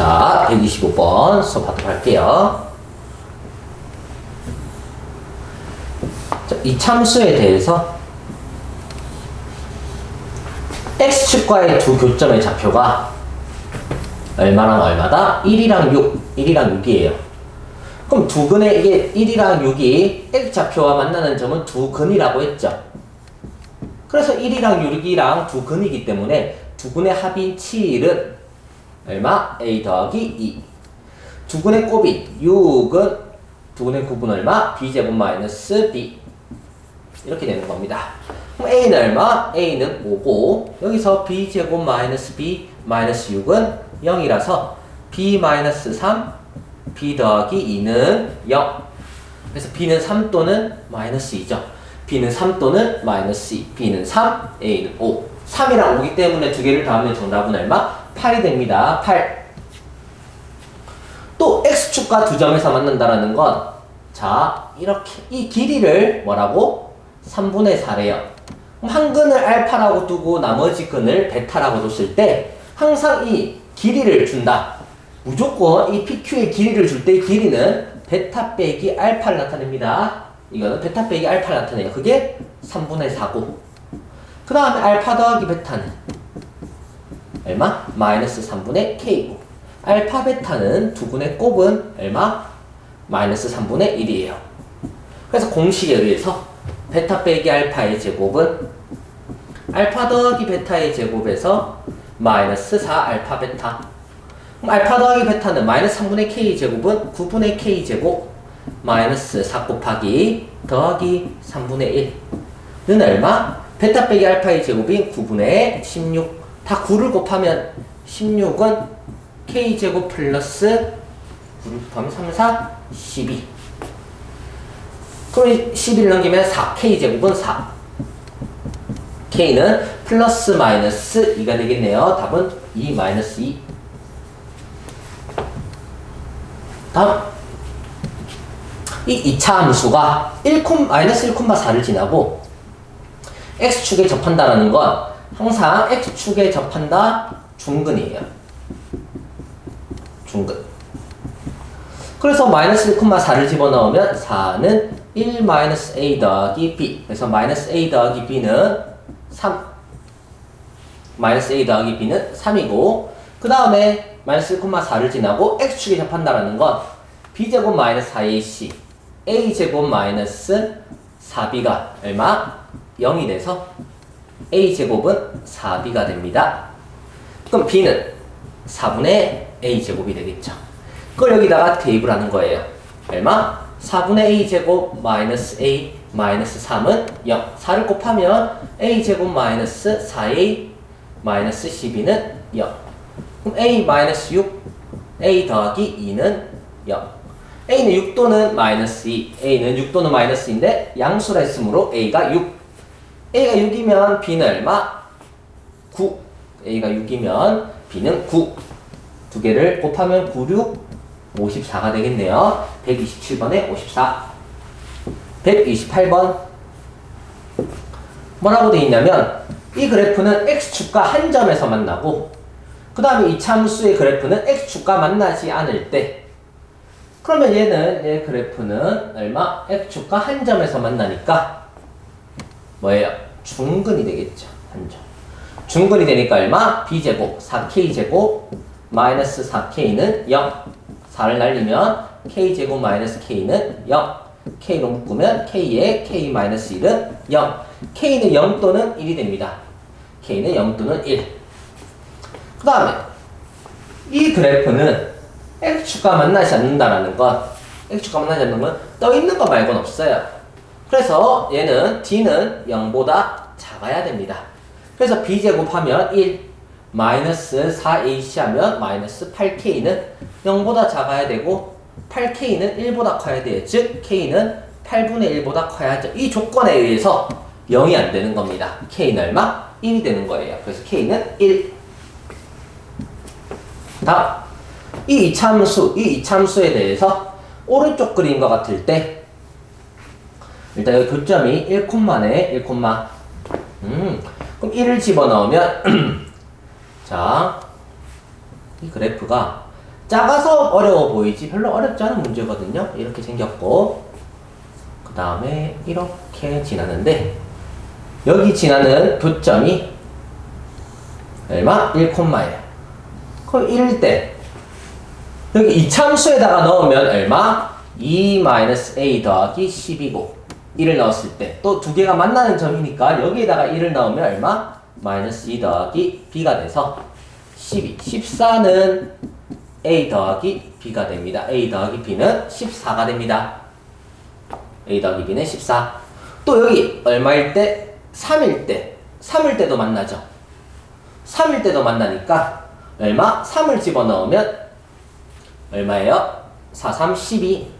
자, 125번 수업하도록 할게요. 자, 이 참수에 대해서 x축과의 두 교점의 좌표가 얼마랑 얼마다? 1이랑 6, 1이랑 6이에요. 그럼 두 근의 이게 1이랑 6이 x좌표와 만나는 점은 두 근이라고 했죠. 그래서 1이랑 6이랑 두 근이기 때문에 두 근의 합인 7은 얼마? a 더하기 2. 두 근의 곱인 6은 두 근의 곱은 얼마? b제곱 마이너스 b. 이렇게 되는 겁니다. 그럼 a는 얼마? a는 5고 여기서 b제곱 마이너스 b 마이너스 6은 0이라서 b 마이너스 3 b 더하기 2는 0. 그래서 b는 3 또는 마이너스 2죠. b는 3 또는 마이너스 2, b는 3, a는 5. 3이랑 5기 때문에 두 개를 더하면 정답은 얼마? 8이 됩니다. 8. 또 x축과 두 점에서 만난다라는 건 자, 이렇게 이 길이를 뭐라고? 3분의 4래요. 한 근을 알파라고 두고 나머지 근을 베타라고 뒀을 때 항상 이 길이를 준다. 무조건 이 PQ의 길이를 줄 때 길이는 베타 빼기 알파를 나타냅니다. 이거는 베타 빼기 알파를 나타내요. 그게 3분의 4고. 그 다음에 알파 더하기 베타는 얼마? 마이너스 3분의 K고. 알파 베타는 두 분의 곱은 얼마? 마이너스 3분의 1이에요. 그래서 공식에 의해서 베타 빼기 알파의 제곱은 알파 더하기 베타의 제곱에서 마이너스 4 알파 베타. 그럼 알파 더하기 베타는 마이너스 3분의 k 제곱은 9분의 k 제곱 마이너스 4 곱하기 더하기 3분의 1는 얼마? 베타 빼기 알파의 제곱인 9분의 16. 다 9를 곱하면 16은 k 제곱 플러스 9를 곱하면 3, 4, 12. 그럼 11 넘기면 4, k 제곱은 4. k는 플러스 마이너스 2가 되겠네요. 답은 2 마이너스 2. 다음 이 2차 함수가 1, 마이너스 1,4를 지나고 x축에 접한다는 건 항상 x축에 접한다 중근이에요. 중근. 그래서 마이너스 1,4를 집어넣으면 4는 1 마이너스 a 더하기 b. 그래서 마이너스 a 더하기 b는 3. 마이너스 a 더하기 b는 3이고 그 다음에 마이너스 1,4를 지나고 x축에 접한다는 건 b제곱 마이너스 4ac a제곱 마이너스 4b가 얼마? 0이 돼서 a제곱은 4b가 됩니다. 그럼 b는 4분의 a제곱이 되겠죠. 그걸 여기다가 대입을 하는 거예요. 얼마? 4분의 a제곱 마이너스 a 마이너스 3은 0. 4를 곱하면 a제곱 마이너스 4a 마이너스 12는 0. 그럼 a 마이너스 6, a 더하기 2는 0. a는 6 또는 마이너스 2, a는 6 또는 마이너스인데 양수라 했으므로 a가 6. A가 6이면 b는 얼마? 9. a가 6이면 b는 9. 두 개를 곱하면 9, 6, 54가 되겠네요. 127번에 54. 128번. 뭐라고 되어 있냐면 이 그래프는 x축과 한 점에서 만나고 그 다음에 이 참수의 그래프는 x축과 만나지 않을 때 그러면 얘는 얘 그래프는 얼마? x축과 한 점에서 만나니까 뭐예요? 중근이 되겠죠. 한 점. 중근이 되니까 얼마? b제곱 4k제곱 마이너스 4k는 0 4를 날리면 k제곱 마이너스 k는 0 k로 묶으면 k에 k 마이너스 1은 0 k는 0 또는 1이 됩니다. k는 0 또는 1. 그 다음에 이 그래프는 x축과 만나지 않는다라는 건 x축과 만나지 않는 건 떠 있는 거 말고는 없어요. 그래서 얘는 d는 0보다 작아야 됩니다. 그래서 b제곱하면 1 마이너스 4ac 하면 마이너스 8k는 0보다 작아야 되고 8k는 1보다 커야 돼요. 즉 k는 8분의 1보다 커야죠. 이 조건에 의해서 0이 안 되는 겁니다. k는 얼마? 1이 되는 거예요. 그래서 k는 1. 다음 이 이참수, 이 이참수에 대해서 오른쪽 그림과 같을 때 일단 여기 교점이 1, 네 1, 음, 그럼 1을 집어넣으면 자, 이 그래프가 작아서 어려워 보이지 별로 어렵지 않은 문제거든요. 이렇게 생겼고 그 다음에 이렇게 지나는데 여기 지나는 교점이 얼마? 1콤마예요. 그럼 1일 때 여기 이참수에다가 넣으면 얼마? 2-a 더하기 10이고 1을 넣었을 때 또 두 개가 만나는 점이니까 여기에다가 1을 넣으면 얼마? 마이너스 2 더하기 b가 돼서 12 14는 a 더하기 b가 됩니다. a 더하기 b는 14가 됩니다. a 더하기 b는 14. 또 여기 얼마일 때? 3일 때. 3일 때도 만나죠. 3일 때도 만나니까 얼마? 3을 집어넣으면 얼마예요? 4, 3, 12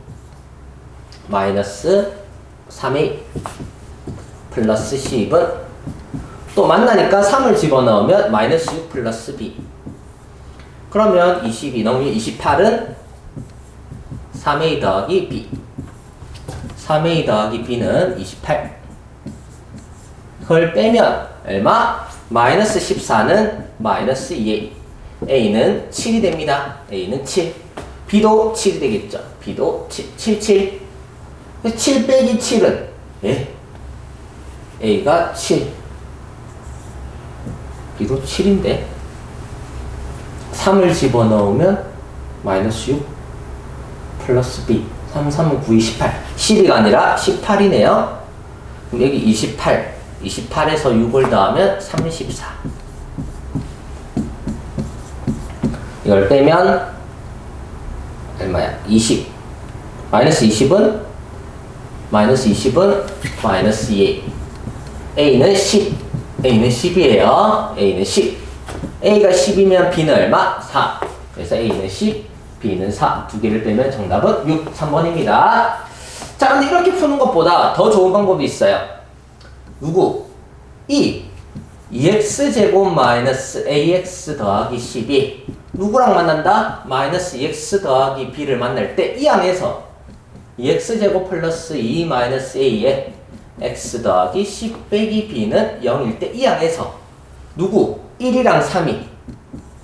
마이너스 3a 플러스 10은 또 만나니까 3을 집어넣으면 마이너스 6 플러스 b 그러면 22 넘기면 28은 3a 더하기 b 3a 더하기 b는 28 그걸 빼면 얼마? 마이너스 14는 마이너스 2a a는 7이 됩니다. A는 7 b도 7이 되겠죠. B도 7, 7, 7 7 빼기 7은? 예? a가 7 b도 7인데 3을 집어넣으면 마이너스 6 플러스 b. 3, 3은 9, 28 12가 아니라 18이네요. 그럼 여기 28 28에서 6을 더하면 34 이걸 빼면 얼마야? 20 마이너스 20은 마이너스 20은 마이너스 2 a는 10 a는 10이에요. A는 10 a가 10이면 b는 얼마? 4 그래서 a는 10 b는 4 두 개를 빼면 정답은 6 3번입니다. 자 근데 이렇게 푸는 것보다 더 좋은 방법이 있어요. 누구? 2 2x제곱 마이너스 ax 더하기 12 누구랑 만난다? 마이너스 2x 더하기 b를 만날 때이 항에서 2x제곱 플러스 2 마이너스 a에 x 더하기 10 빼기 b는 0일 때이 항에서 누구? 1이랑 3이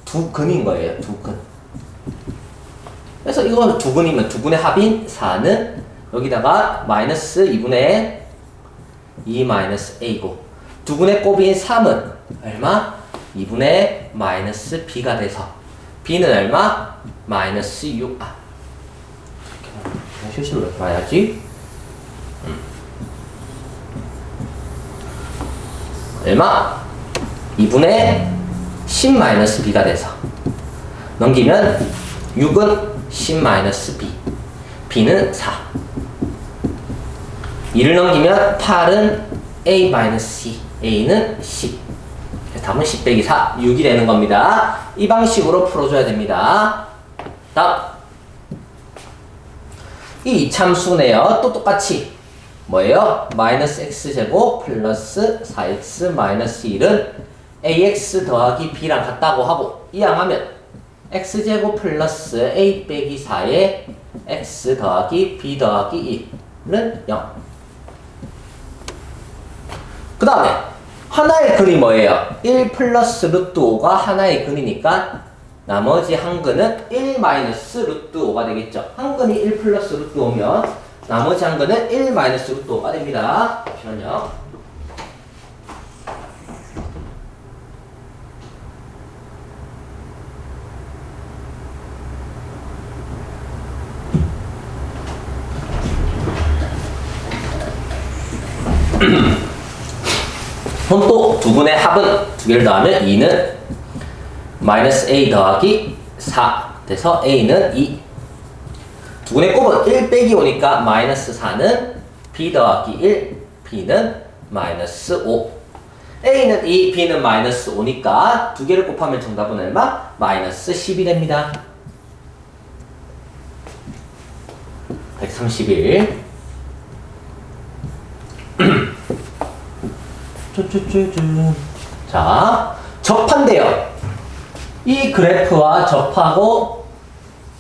두 근인 거예요. 두 근. 그래서 이거 두 근이면 두 근의 합인 4는 여기다가 마이너스 2분의 2 마이너스 a고 두 근의 곱인 3은 얼마? 2분의 마이너스 b가 돼서 b는 얼마? 마이너스 6. 아. 실수로 봐야지. 음. 얼마? 2분의 10 마이너스 b가 돼서 넘기면 6은 10 마이너스 b b는 4 2를 넘기면 8은 a 마이너스 c a는 10 답은 10 빼기 4 6이 되는 겁니다 이 방식으로 풀어줘야 됩니다 다음 이 이참수네요 또 똑같이 뭐예요? 마이너스 x제곱 플러스 4x 마이너스 1은 ax 더하기 b랑 같다고 하고 이항하면 x제곱 플러스 a 빼기 4에 x 더하기 b 더하기 1은 0. 그 다음에 하나의 근이 뭐예요? 1 플러스 루트 5가 하나의 근이니까 나머지 한 근은 1 마이너스 루트 5가 되겠죠. 한 근이 1 플러스 루트 5면 나머지 한 근은 1 마이너스 루트 5가 됩니다. 잠시만요. 그럼 또 두 분의 합은 두 개를 더하면 2는 마이너스 a 더하기 4 돼서 a는 2. 두 분의 곱은 1 빼기 5니까 마이너스 4는 b 더하기 1, b는 마이너스 5. a는 2, b는 마이너스 5니까 두 개를 곱하면 정답은 얼마? 마이너스 10이 됩니다. 131. 쭈쭈쭈쭈. 자, 접한대요. 이 그래프와 접하고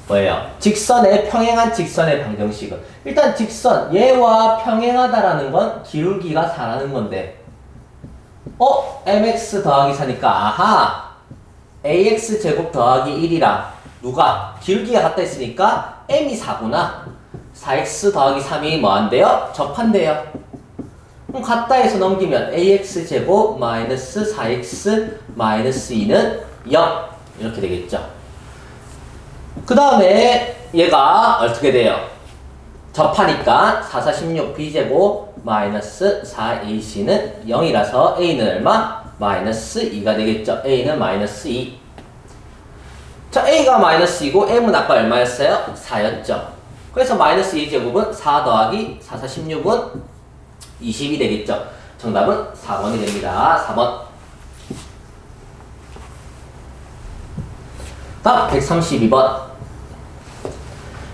뭐예요? 직선의 평행한 직선의 방정식은 일단 직선 얘와 평행하다라는 건 기울기가 4라는 건데 어? mx 더하기 4니까 아하 ax 제곱 더하기 1이랑 누가? 기울기가 같다 했으니까 m이 4구나. 4x 더하기 3이 뭐한대요? 접한대요. 그럼 같다 해서 넘기면 ax 제곱 마이너스 4x 마이너스 2는 0 이렇게 되겠죠. 그 다음에 얘가 어떻게 돼요? 접하니까 4, 4, 16 b제곱 마이너스 4ac는 0이라서 a는 얼마? 마이너스 2가 되겠죠. a는 마이너스 2. 자, a가 마이너스 2고 m은 아까 얼마였어요? 4였죠. 그래서 마이너스 2제곱은 4 더하기 4, 4, 16은 20이 되겠죠. 정답은 4번이 됩니다. 4번. 다음 132번.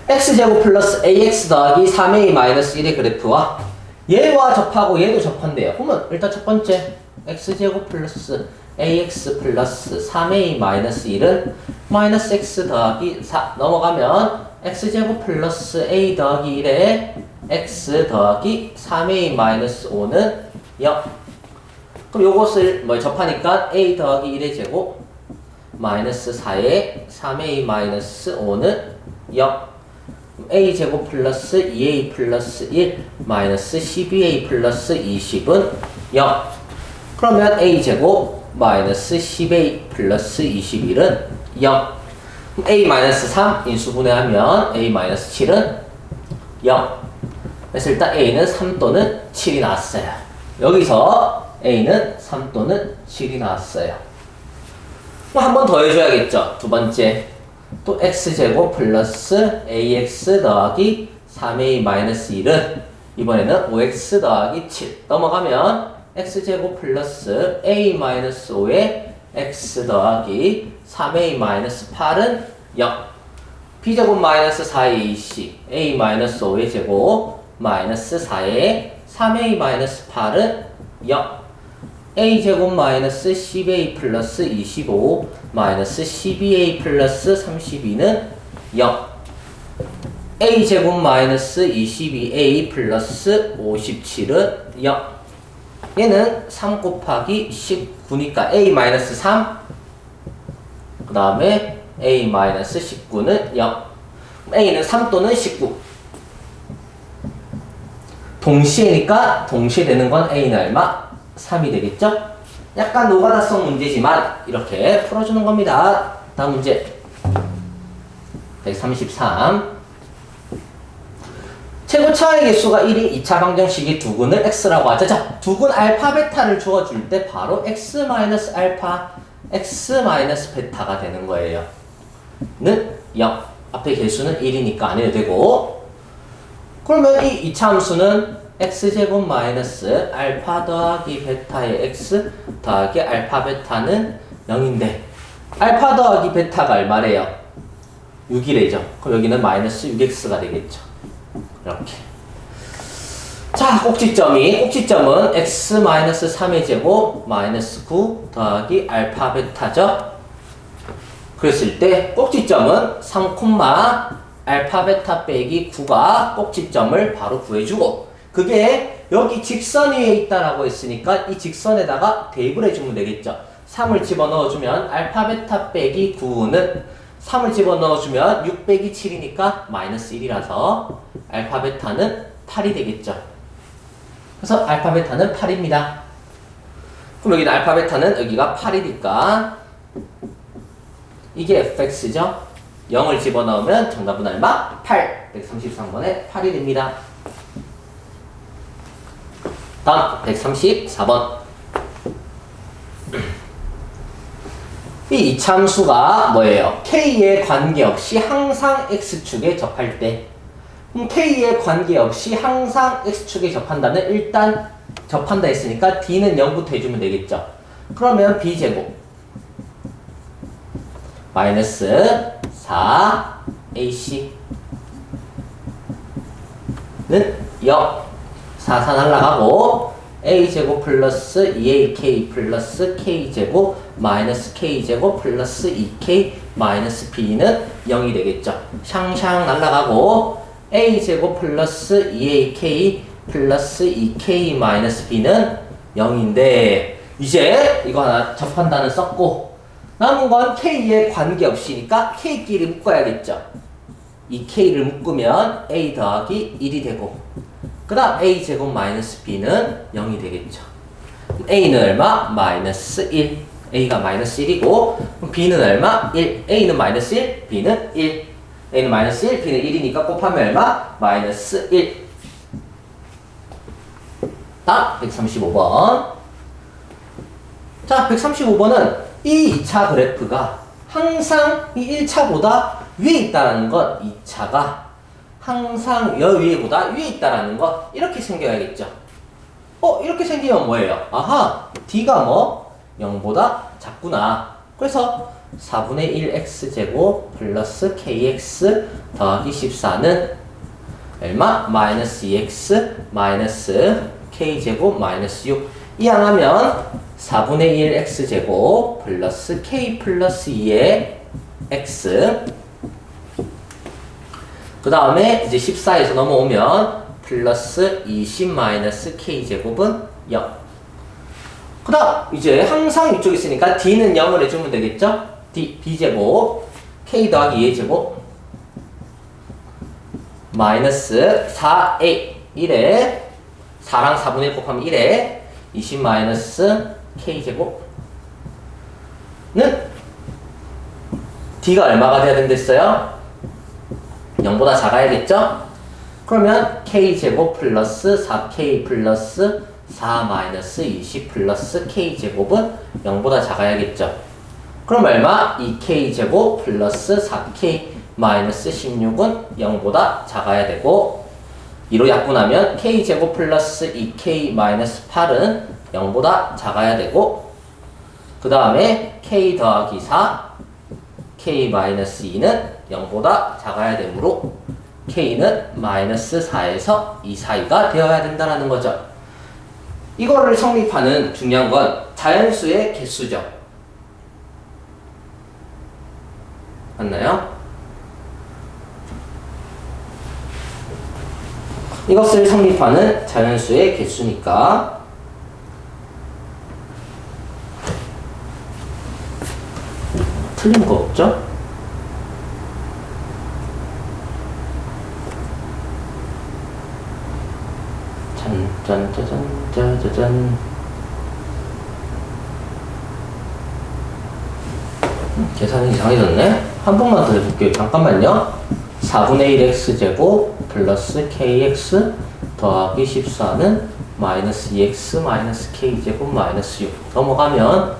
x제곱 플러스 ax 더하기 3a 마이너스 1의 그래프와 얘와 접하고 얘도 접한대요. 그러면 일단 첫 번째 x제곱 플러스 ax 플러스 3a 마이너스 1은 마이너스 x 더하기 4 넘어가면 x제곱 플러스 a 더하기 1에 x 더하기 3a 마이너스 5는 0 그럼 요것을 뭐 접하니까 a 더하기 1의 제곱 마이너스 4에 3a 마이너스 5는 0 a 제곱 플러스 2a 플러스 1 마이너스 12a 플러스 20은 0 그러면 a 제곱 마이너스 10a 플러스 21은 0 a 마이너스 3 인수분해하면 a 마이너스 7은 0 그래서 일단 a는 3 또는 7이 나왔어요. 여기서 a는 3 또는 7이 나왔어요 한 번 더 해줘야겠죠. 두 번째. 또 x제곱 플러스 ax 더하기 3a 마이너스 1은 이번에는 5x 더하기 7 넘어가면 x제곱 플러스 a 마이너스 5에 x 더하기 3a 마이너스 8은 0 b제곱 마이너스 4ac a 마이너스 5의 제곱 마이너스 4에 3a 마이너스 8은 0 a 제곱 마이너스 10a 플러스 25 마이너스 12a 플러스 32는 0 a 제곱 마이너스 22a 플러스 57은 0 얘는 3 곱하기 19니까 a 마이너스 3 그 다음에 a 마이너스 19는 0 a는 3 또는 19 동시에니까 동시에 되는 건 a는 얼마? 3이 되겠죠? 약간 노가다성 문제지만 이렇게 풀어주는 겁니다. 다음 문제 133 최고 차의 개수가 1인 2차 방정식이 두 근을 x라고 하죠. 자, 두근 알파 베타를 주어줄 때 바로 x 마이너스 알파 x 마이너스 베타가 되는 거예요. 는 0. 앞에 개수는 1이니까 안 해도 되고 그러면 이 2차 함수는 x제곱 마이너스 알파 더하기 베타의 x 더하기 알파 베타는 0인데 알파 더하기 베타가 얼마래요? 6이래죠. 그럼 여기는 마이너스 6x가 되겠죠. 이렇게. 자, 꼭지점이 꼭지점은 x 마이너스 3의 제곱 마이너스 9 더하기 알파 베타죠. 그랬을 때 꼭지점은 3, 알파 베타 빼기 9가 꼭지점을 바로 구해주고 그게 여기 직선 위에 있다라고 했으니까 이 직선에다가 대입을 해주면 되겠죠. 3을 집어넣어주면 알파 베타 빼기 9는 3을 집어넣어주면 6 빼기 7이니까 마이너스 1이라서 알파 베타는 8이 되겠죠. 그래서 알파 베타는 8입니다. 그럼 여기는 알파 베타는 여기가 8이니까 이게 fx죠. 0을 집어넣으면 정답은 얼마? 8. 133번에 8이 됩니다. 다음 134번. 이 이참수가 뭐예요? k에 관계없이 항상 x축에 접할 때. 그럼 k에 관계없이 항상 x축에 접한다는 일단 접한다 했으니까 d는 0부터 해주면 되겠죠. 그러면 b제곱. 마이너스 4ac 는 0 4사 날라가고 a제곱 플러스 2ak 플러스 k제곱 마이너스 k제곱 플러스 2k 마이너스 b는 0이 되겠죠. 샹샹 날라가고 a제곱 플러스 2ak 플러스 2k 마이너스 b는 0인데 이제 이거 하나 접한다는 썼고 남은 건 K에 관계없이니까 K끼리 묶어야겠죠. 이 K를 묶으면 A 더하기 1이 되고 그 다음 A 제곱 마이너스 B는 0이 되겠죠. A는 얼마? 마이너스 1. A가 마이너스 1이고 B는 얼마? 1. A는 마이너스 1, B는 1. A는 마이너스 1, B는 1이니까 곱하면 얼마? 마이너스 1. 딱 135번. 자, 135번은 이 2차 그래프가 항상 이 1차보다 위에 있다라는 것, 2차가 항상 여 위에보다 위에 있다라는 것 이렇게 생겨야겠죠. 어, 이렇게 생기면 뭐예요? 아하, D가 뭐 0보다 작구나. 그래서 4분의 1 x제곱 플러스 kx 더하기 14는 얼마? 마이너스 2x 마이너스 k제곱 마이너스 6 이항하면 4분의 1 x제곱 플러스 k 플러스 2의 x 그 다음에 이제 14에서 넘어오면 플러스 20 마이너스 k제곱은 0 그 다음 이제 항상 이쪽에 있으니까 d는 0을 해주면 되겠죠? d, b제곱 k 더하기 2의 제곱 마이너스 4a 1에 4랑 4분의 1 곱하면 1에 20 마이너스 k제곱은 d가 얼마가 돼야 된댔어요? 0보다 작아야겠죠? 그러면 k제곱 플러스 4k 플러스 4 마이너스 20 플러스 k제곱은 0보다 작아야겠죠? 그럼 얼마? 2k제곱 플러스 4k 마이너스 16은 0보다 작아야 되고 2로 약분하면 k제곱 플러스 2k 마이너스 8은 0보다 작아야 되고 그 다음에 k 더하기 4 k 마이너스 2는 0보다 작아야 되므로 k는 마이너스 4에서 2 사이가 되어야 된다는 거죠. 이거를 성립하는 중요한 건 자연수의 개수죠. 맞나요? 이것을 성립하는 자연수의 개수니까 틀린 거 없죠? 음, 계산이 이상해졌네? 한 번만 더 해볼게요. 잠깐만요. 4분의 1x제곱 플러스 kx 더하기 14는 마이너스 2x 마이너스 k제곱 마이너스 6 넘어가면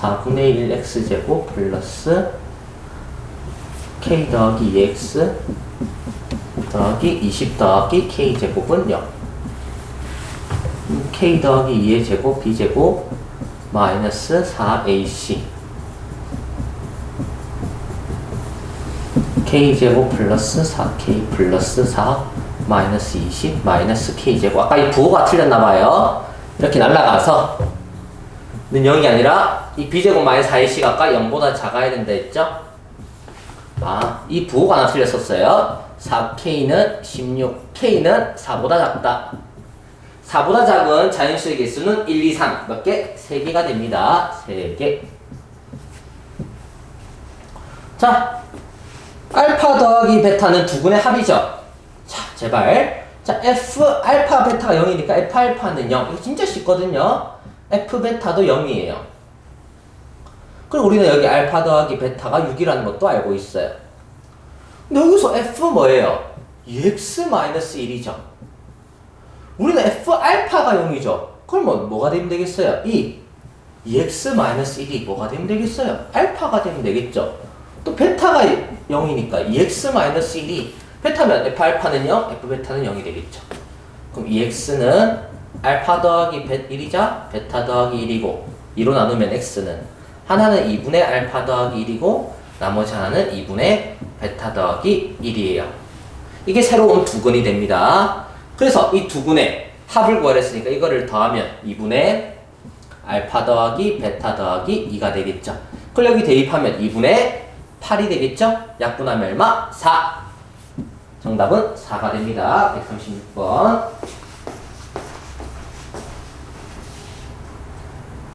4분의 1x제곱 플러스 k 더하기 2x 더하기 20 더하기 k제곱은 0 k 더하기 2의 제곱 b제곱 마이너스 4ac k제곱 플러스 4k 플러스 4 마이너스 20 마이너스 k제곱. 아까 이 부호가 틀렸나봐요. 이렇게 날라가서. 는 0이 아니라 이 b제곱 마이너스 4ac가 아까 0보다 작아야 된다 했죠? 아, 이 부호가 하나 틀렸었어요. 4k는 16 k는 4보다 작다 4보다 작은 자연수의 개수는 1, 2, 3. 몇 개? 3개가 됩니다. 3개. 자, 알파 더하기 베타는 두 군의 합이죠. 자, 제발. 자, F 알파 베타가 0이니까 F 알파는 0. 이거 진짜 쉽거든요. F 베타도 0이에요. 그리고 우리는 여기 알파 더하기 베타가 6이라는 것도 알고 있어요. 근데 여기서 F 뭐예요? EX-1이죠. 우리는 F 알파가 0이죠. 그러면 뭐가 되면 되겠어요? 이 EX-1이 뭐가 되면 되겠어요? 알파가 되면 되겠죠. 또 베타가 0이니까 EX-1이 베타면 F 알파는 0, F 베타는 0이 되겠죠. 그럼 EX는 알파 더하기 베 1이자 베타 더하기 1이고 2로 나누면 X는 하나는 2분의 알파 더하기 1이고 나머지 하나는 2분의 베타 더하기 1이에요. 이게 새로운 두근이 됩니다. 그래서 이두 군의 합을 구하랬으니까 이거를 더하면 2분의 알파 더하기 베타 더하기 2가 되겠죠. 그럼 여기 대입하면 2분의 8이 되겠죠? 약분하면 얼마? 4. 정답은 4가 됩니다. 136번.